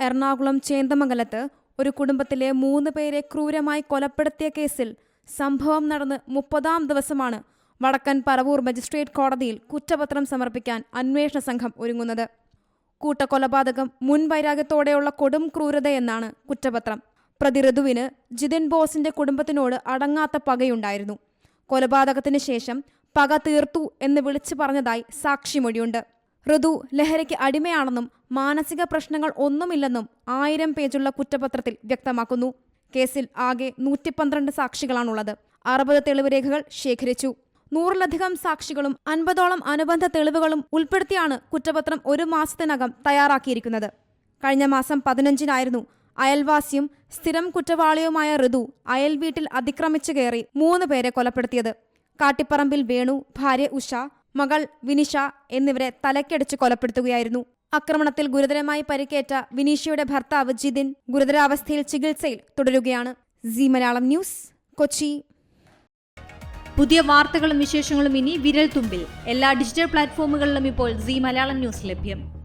എറണാകുളം ചേന്ദമംഗലത്ത് ഒരു കുടുംബത്തിലെ മൂന്ന് പേരെ ക്രൂരമായി കൊലപ്പെടുത്തിയ കേസിൽ സംഭവം നടന്ന് മുപ്പതാം ദിവസമാണ് വടക്കൻ പറവൂർ മജിസ്ട്രേറ്റ് കോടതിയിൽ കുറ്റപത്രം സമർപ്പിക്കാൻ അന്വേഷണ സംഘം ഒരുങ്ങുന്നത്. കൂട്ടക്കൊലപാതകം മുൻവൈരാഗ്യത്തോടെയുള്ള കൊടും ക്രൂരതയെന്നാണ് കുറ്റപത്രം. പ്രതി ഋതുവിന് ജിതിൻ ബോസിന്റെ കുടുംബത്തിനോട് അടങ്ങാത്ത പകയുണ്ടായിരുന്നു. കൊലപാതകത്തിന് ശേഷം പക തീർത്തു എന്ന് വിളിച്ചു പറഞ്ഞതായി സാക്ഷിമൊഴിയുണ്ട്. ഋതു ലഹരിക്ക് അടിമയാണെന്നും മാനസിക പ്രശ്നങ്ങൾ ഒന്നുമില്ലെന്നും ആയിരം പേജുള്ള കുറ്റപത്രത്തിൽ വ്യക്തമാക്കുന്നു. കേസിൽ ആകെ നൂറ്റി പന്ത്രണ്ട് സാക്ഷികളാണുള്ളത്. അറുപത് തെളിവ് ശേഖരിച്ചു. നൂറിലധികം സാക്ഷികളും അൻപതോളം അനുബന്ധ തെളിവുകളും ഉൾപ്പെടുത്തിയാണ് കുറ്റപത്രം ഒരു മാസത്തിനകം തയ്യാറാക്കിയിരിക്കുന്നത്. കഴിഞ്ഞ മാസം പതിനഞ്ചിനായിരുന്നു അയൽവാസിയും സ്ഥിരം കുറ്റവാളിയുമായ ഋതു അയൽ വീട്ടിൽ അതിക്രമിച്ചു കയറി മൂന്ന് പേരെ കൊലപ്പെടുത്തിയത്. കാട്ടിപ്പറമ്പിൽ വേണു ഭാര്യ ഉഷ മകൾ വിനിഷ എന്നിവരെ തലക്കടിച്ച് കൊലപ്പെടുത്തുകയായിരുന്നു. ആക്രമണത്തിൽ ഗുരുതരമായി പരിക്കേറ്റ വിനീഷയുടെ ഭർത്താവ് ജിതിൻ ഗുരുതരാവസ്ഥയിൽ ചികിത്സയിൽ തുടരുകയാണ്. സി മലയാളം ന്യൂസ് കൊച്ചി. പുതിയ വാർത്തകളും വിശേഷങ്ങളും ഇനി വിരൽ തുമ്പിൽ എല്ലാ ഡിജിറ്റൽ പ്ലാറ്റ്ഫോമുകളിലും ഇപ്പോൾ സി മലയാളം ന്യൂസ് ലഭ്യം.